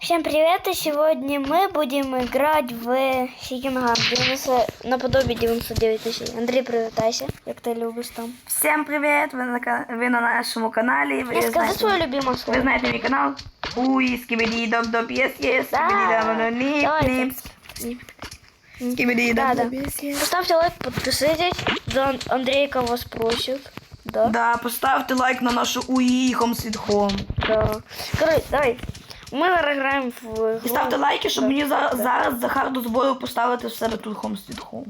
Всем привет, и сегодня мы будем играть в Сикингам 90, наподобие 99 тысяч. Андрей, привітайся, як ти любиш там. Всем привет! Ви на, ка- ви на нашому каналі. Ви Я скажи знаєте, своє любиме ви слово. знаєте мій канал. Уй, скібіді доп доп єс єс, скібіді Да. доп ніп Давайте. ніп, скібіді Да, доп да. доп єс єс. Поставьте лайк, подписывайтесь. За Ан- Андрейка вас просит. Да? Да, поставте лайк на нашу Уї Home Sweet Home. Да. Короче, давай. Мы зараз граємо в. І ставте лайки, щоб мені за- зараз Захар дозволив поставити в себе тут Home Sweet Home.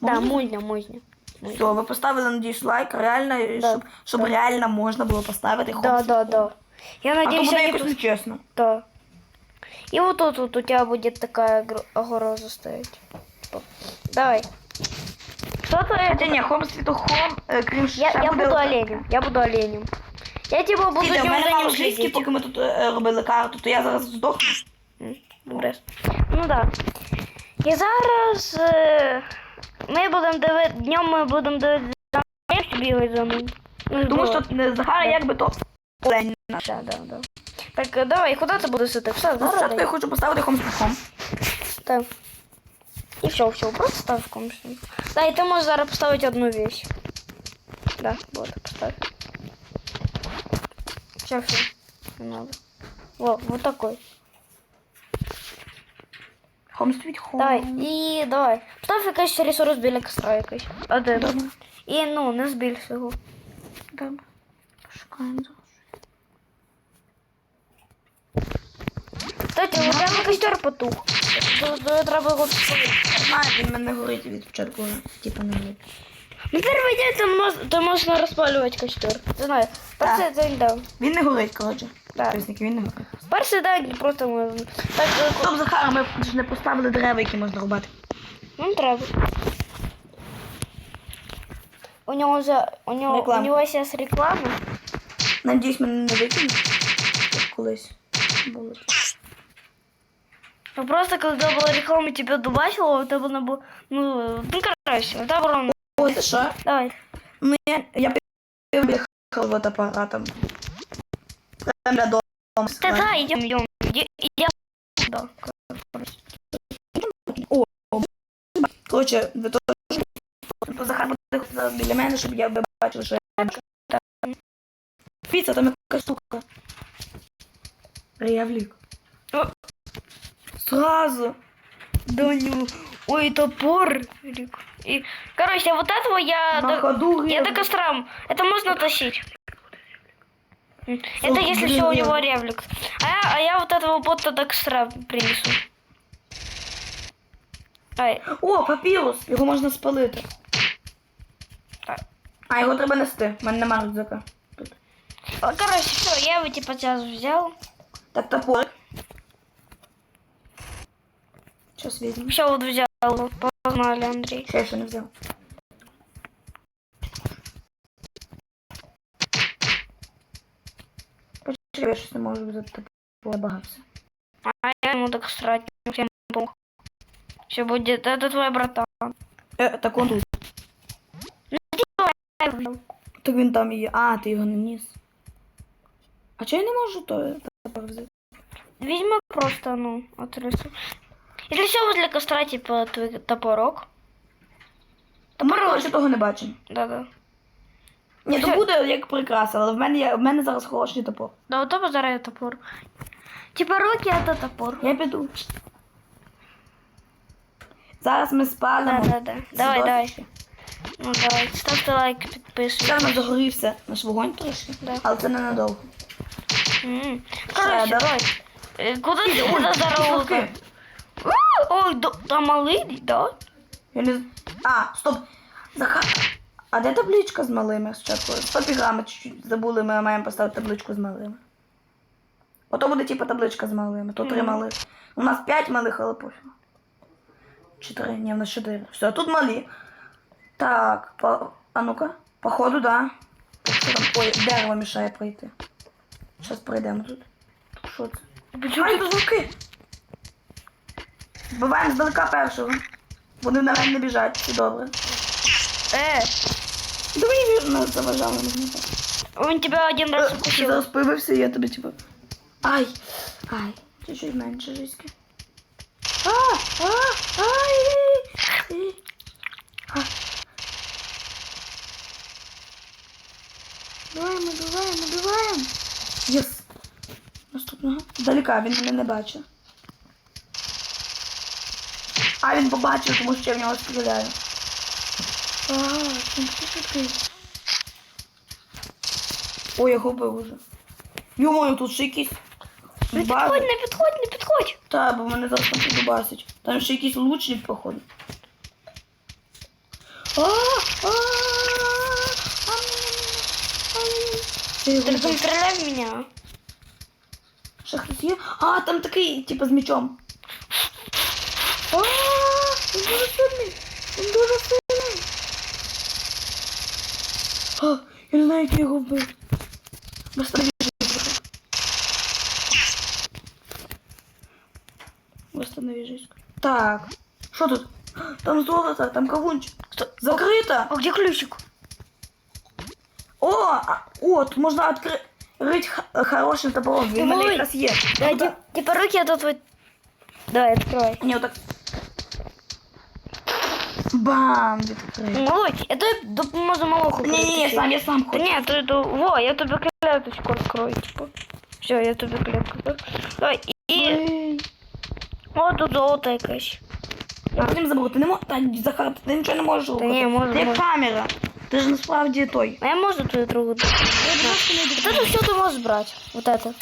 Да, можна, можна. Все, ви поставили, надіюсь, лайк, реально, Да. щоб, щоб реально можна було поставити Да, Sweet да, Home. да. Я А то надеюсь, буде они... якось нечесно. Да. И вот тут вот у тебя будет такая гро- огороза стоять. Типа, Давай. Кто-то это... Хоча ні, Home Sweet Home, е, крім Я, я буду оленем. Я буду оленем. Я типа буду Слухайте, у ним мене мало життя, поки ми тут е, робили карту, то я зараз здохну. Добре. Ну да. І зараз е, ми будемо дивити, днем ми будемо дивитися, як бігає за ним. Ну, Тому що е, Захара якби то олень наш. Да, да, да. Так, е, давай, куди ти будеш сити? Все, зараз. Спочатку я дай. хочу поставити Home Так. І все, все, просто став в комнату. Да, і ти можеш зараз поставити одну вещь. Да, вот, поставь. Все. Не надо. Во, вот такой. Home Sweet Home. Давай, і давай. Постав якийсь ресурс біля костра якийсь. Один. Добре. І ну, не збіль всього. Добре. Шукаємо. Кстати, у тебе костер потух. Треба його підпалити. Знаю, він мене горить від початку, типа не горить. Ну, перший день ти мож, ти можеш не розпалювати костер. Ти знаєш. Перший день, да. Він не горить, коротше. Да. Підписники, він не горить. Перший день просто можна. Так, е, Стоп, Захара, ми ж не поставили дерева, які можна рубати. Ну, треба. У нього за у нього у Реклама. нього зараз реклама. Надіюсь, мене не викинуть. Як колись було. Ну просто когда была реклама тебя дубасила, это было бы, ну, ну короче, это Ой, що? давай. Ну, я, я приїхав вот апаратом. Прямо рядом. з Да, да, идем, идем, идем. Да. Коротше, ви то то Захар буде зараз біля мене, щоб я бачив, що я Піца, там яка штука. О. Сразу. Доню. Ой, топор. И, короче, вот этого я, На до, ходу я рев- до костра, это можно тащить. М, Это Фу, если блин, все у я- него ревлик. А я, а я вот этого бота до костра принесу. Ай, О, папірус! Його можна спалити. Так. А, його треба нести. У мене немає рюкзака. Тут. а, короче, все, я его типа сейчас взял. Так, топор. Щас візьму. Все, вот взял. Погнали, Андрей. Ще я ще не взяв. Я щось не можу взяти топор. А я ему так срать, всем помог. Все будет, это твой братан. Е, так он тут. Так він там є. А, ти його не ніс. А чого я не можу то взяти? Видимо, просто, ну, отрысу. Если все возле костра, типа, твой топорок. Ми, коротше, того не бачимо. Да-да. Ні, то Все. буде як прикраса, але в мене, є, в мене зараз хороший топор. Да, вот это заряд топор. Типа руки это топор. Я піду. Зараз ми спалимо. Да-да-да. ці Давай, давай. досочки. Ну давай, ставьте лайк, Це в подписывайтесь. нас загорівся наш вогонь трошки, Да. але це ненадовго. М. Короче, Ще, давай. Э, Куда ты Ой, куда здорово? Ой, там малый, да? Я не... А, стоп. Захар. А де табличка з малими? 100 грами чуть-чуть забули, ми маємо поставити табличку з малими. Ото буде типу табличка з малими, то три малих. У нас 5 малих, але пофіг. Чотири, ні, в нас чотири. Все, тут малі. Так, по... а ну-ка. Походу, да. Що там? Ой, дерево мішає пройти. Зараз пройдемо тут. Що це? Ай, звуки! Вбиваємо здалека першого. Вони на мене не біжать, все добре. Э, Давай вірно заважали мені. он тебя один раз Ти укусил. зараз появився, і я тобі типу. Ай! Ай! Чуть-чуть менше жиськи. А, а, ай, ай. А. Добиваємо, добиваємо, добиваємо. Єс. Наступного. Далека, він мене не бачить. А він побачив, тому що я в нього стріляю. А, він такий. Ой, я губив уже. Йомою, тут ще якісь. Не підходь, не підходь, не підходь. Та, бо мене зараз там. Там ще якийсь лучник, походу. Його не стреляй в меня. Ще хтось? А, там такий, типу, з мечом. А, він дуже сильний. Він дуже сильний. А, я не знаю, як я його вбив. Восстанови жизнь. Восстанови жизнь. Так. Що тут? Там золото, там кавунчик. Закрито. А где ключик? О, а, о, тут можна відкрити хорошим топором. Він в мене Ой. якраз є. Да, Ну, ти- типа руки, а тут вот... Давай, открывай. Ні, отак. Бам, відкрив. Малой, я тобі допоможу малоху. Ні, ні, перетащити. сам я сам Та хочу. ні, то, то, во, я тобі клеточку открою, типа. Все, я тобі клетку. открою. Давай, і... Ей. О, тут золото якесь. Я потім заберу. Ти не можеш, та, Захар, ти нічого не можеш рухати. ні, можу, Ти як можу. камера. Ти ж насправді той. А я можу твою другу дати? Вот это все ты можешь брать. Вот это.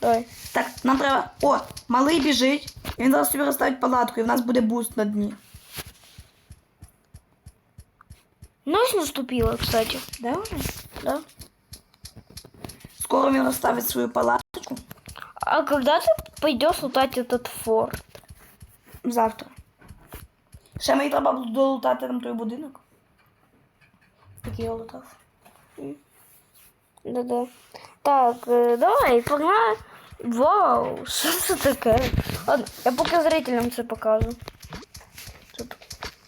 Давай. Так, нам треба. О, малий біжить. Він зараз собі розставить палатку, і в нас буде буст на дні. Ночь наступила, кстати. Да, вже? Да. Скоро він розставить свою палаточку. А когда ты пойдешь лутать этот форт? Завтра. Ще мені треба було долутати там той будинок. Такий я лутав. Да-да. Так, э, давай, погнали. Вау, что это такое? Ладно, я пока зрителям це покажу.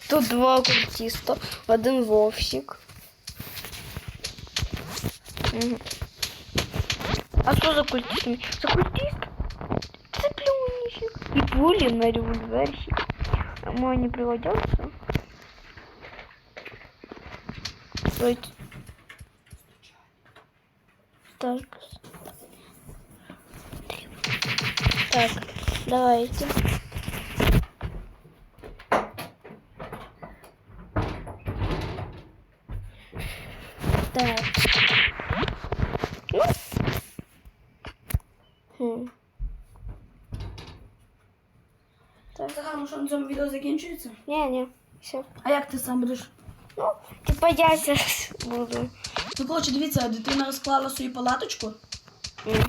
Тут, два культиста, один вовсик. А что за культист? За культист? Цыпленничек. И пули на револьверщик. А мой не пригодился? Стойте. Так. Так, давайте. Так. Ну. Хм. Так. Захар, ну що на цьому відео закінчується? Не-не, все. А як ти сам будеш? Ну, типа я сейчас буду. Ну, коротше, дивіться, дитина розклала свою палаточку. М.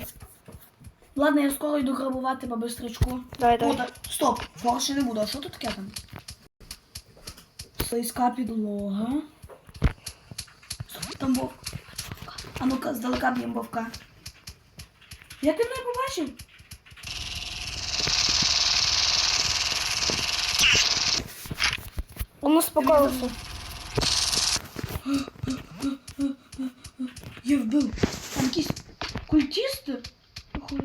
Ладно, я скоро йду грабувати по бистрячку. Давай, О, так, стоп, форші не буду. А що тут таке там? Слизька підлога. Там вовк. А ну-ка, здалека б'ємо вовка. Я ти мене побачив? Он успокоился. Я вбив. Там якісь культисти. Походу.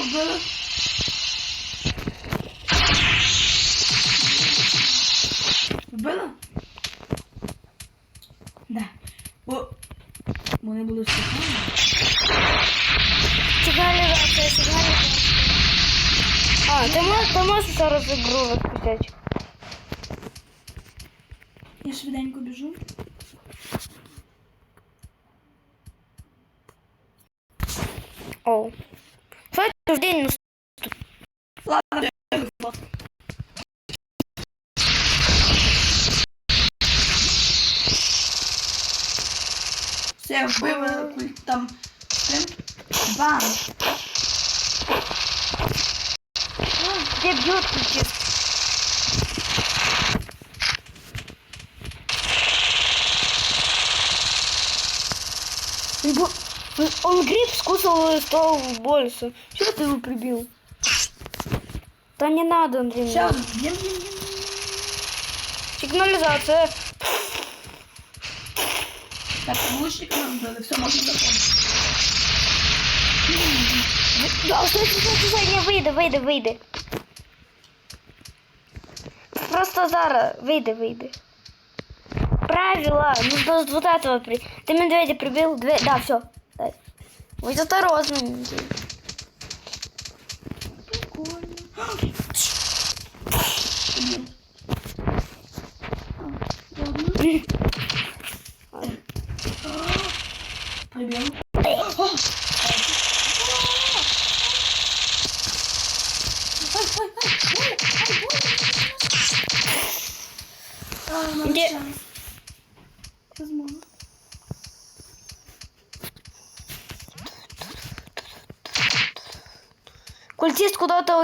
Вбили. Вбила? Да. О, вони були стихами. Сигнализация, сигнализация. А, ты можешь, ты можешь зараз игру распустить? Я швиденько біжу. Оу. Кстати, в день Ладно, вбила. Все, вбили там. Бам! гриб скусал и стал больше. Чего ты его прибил? Да не надо, Андрей. Ще один. Б'єм, б'єм, б'єм. Сигналізація. Так, лучника нам дали, все, можна заходити. Да, стой, стой, стой, стой, не, вийди, вийди, вийди. Просто зараз, вийди, вийди. Правила, ну до вот этого при... Ты медведя прибил, две... да, все. Будь осторожным. Прикольно.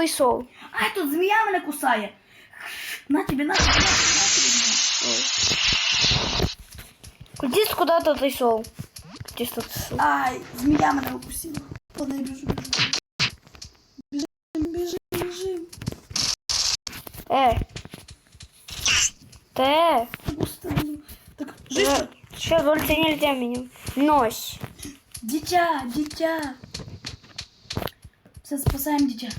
Уйшов. Ай, тут змія мене кусає. На тебе, на тебе, на тебе. Культист куда-то отошел. Культист отошел. Ай, змія мене укусила. Ладно, я біжу, біжу. Біжим, біжим, біжим. Э. Ты. Господи. Так, жив. Сейчас больше нельзя меня. Нось. Дитя, дитя. Все, спасаем дитя.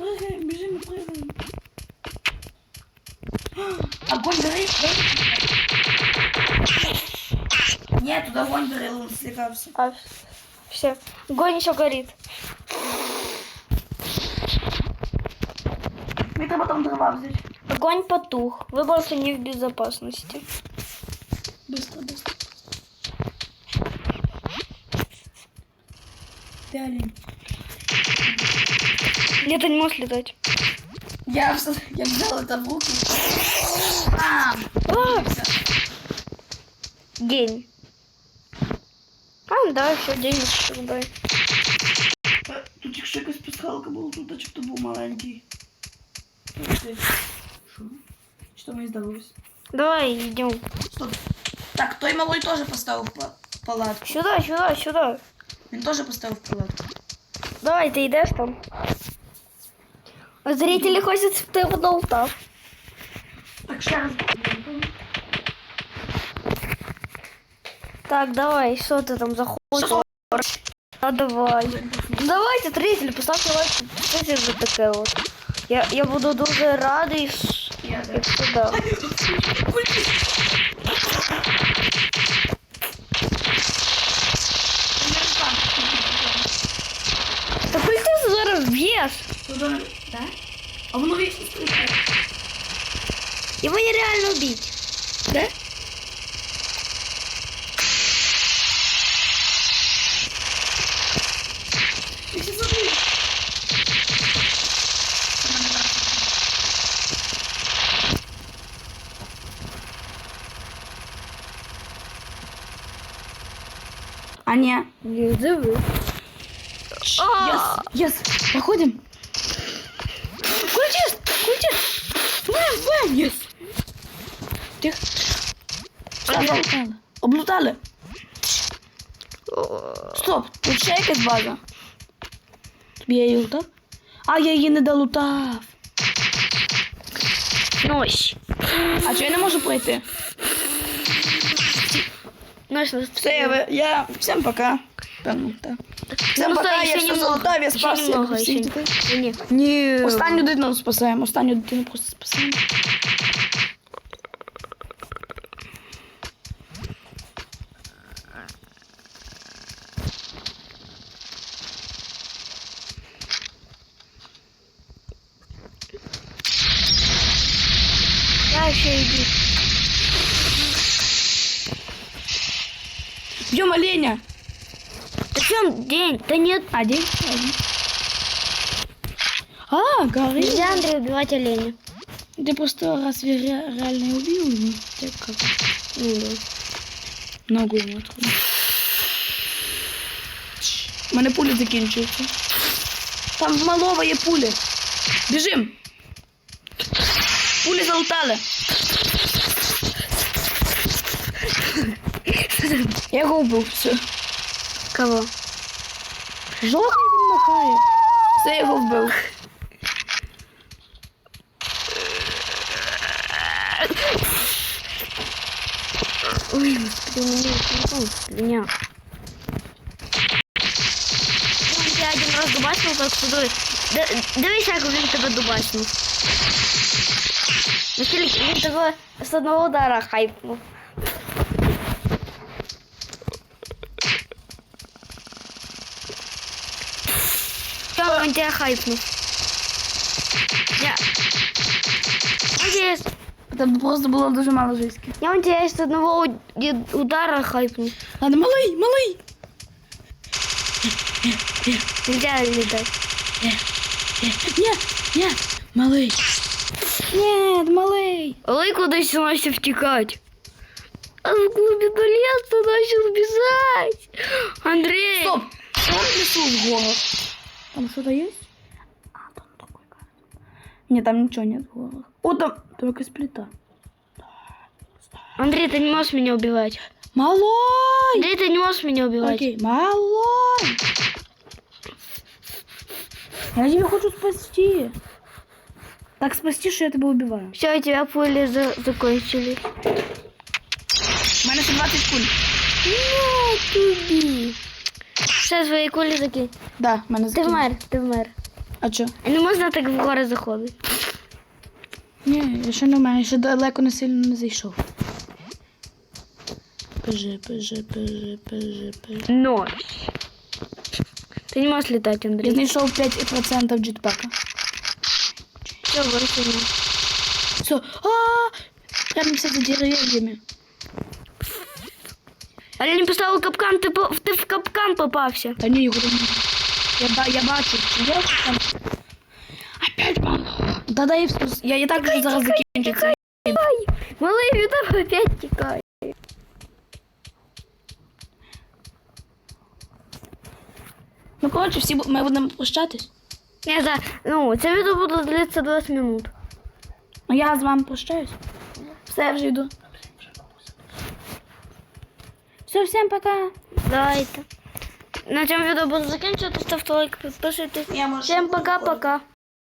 Прыгаем, бежим и прыгаем. Огонь горит. Нет, тут огонь горел, он слегався. А, все. Огонь еще горит. Треба там дрова взять. Огонь потух. Вы больше не в безопасности. Быстро, быстро. Ты олень. Где-то не можешь летать. Я, я взял это в руки. А, Всё. день. А, да, все, день дай. Е, Тут якщо якась пасхалка була, тут начебто був маленький. Що мені здалося? Давай, идем. Стоп. Так, той малой теж поставив па- палатку. Сюда, сюда, сюда. Він теж поставив палатку. Давай, ты идешь там. Зрители хотят, чтобы ты его долтал. Так, ще раз. Так, давай, что ты там заходишь? А давай. Давайте, зрители, поставьте лайк. Що це за таке от? Я, я буду дуже радий, якщо да. Та куди ти зараз б'єш? Туди, да? А воно вічно стоїть. Його нереально бить. Да? Ти ще забив. А ні. Не диви. Єс, А! єс, Стоп, тут ще якась база. Тобі я її лутав? А, я її не долутав. Нось. А чого я не можу пройти? Нось, нось. Все, я, я... Всем пока. Та ну, так. Всем Ну, пока, я все золотав, я спас. Ні. Останню дитину спасаємо, останню дитину просто спасаємо. Я ще йду. Бьем оленя. Да чем день? Да нет. А, день? Один. А, горы. Нельзя, Андрей, убивать оленя. Ты просто разве ре- реально убил его? Ты как? Ну да. Ногу ему откуда. У мене пулі закінчуються. Там в малого є пулі. Біжим. Пулі залутали. Я його вбив, все. Кого? Жовтий він махає. Все, я його вбив. Ой, господи, у меня телефон меня. Я один раз дубачнув, так Ди- дивись, як він тебе дубачнув. Наскільки він тебе з одного удара хайпнув. Що він тебе хайпнув? Я... Надіюсь, Там просто було дуже мало жиськи. я он тебя с одного уд- удара хайпнул. Ладно, малий, малий. Нельзя летать. Ні, ні, малий. Ні, малий. Ой, кудись начал втекать. А в глубину леса начал бежать. Андрей. Стоп! Що в лісу в горах? Там что-то есть? А, там такой кажется. Нет, там ничего нет в горах. О, там только сплита. Андрей, ты не можешь меня убивать. Малой! Андрей, ты не можешь меня убивать. Окей, малой! Я тебя хочу спасти. Так спасти, що я тебе убиваю. Все, у тебя пули за- закончились. У мене ще 20 куль. Ну, тобі. Все, свої кулі закинь. Да, в мене Ти закинув. вмер, ти вмер. А що? А не можна так в гори заходити. Ні, я ще не вмію, я ще далеко не сильно не зайшов. Пежи, пежи, пежи, пежи, пежи. Ночь. Ты не можешь летать, Я Андрей. знайшов 5% джетпака. Все, вырастил. Все. А, прямо за деревьями. Але не поставив капкан, ти, по- ти в капкан попався. Та ні, немає. Я, ба- я бачу, чи там. Опять мало. Да дай вспус- я і так вже зараз закінчиться. Малий від опять тікає. Ну, коротше, всі ми будемо прощатись. Я за... Ну, це відео буде длитися 20 минут. Ну, я з вами прощаюсь. Все, я вже йду. Все, всім пока. Давайте. На цьому відео буду закінчувати. Ставте лайк, підписуйтесь. Я можу- Всім пока-пока.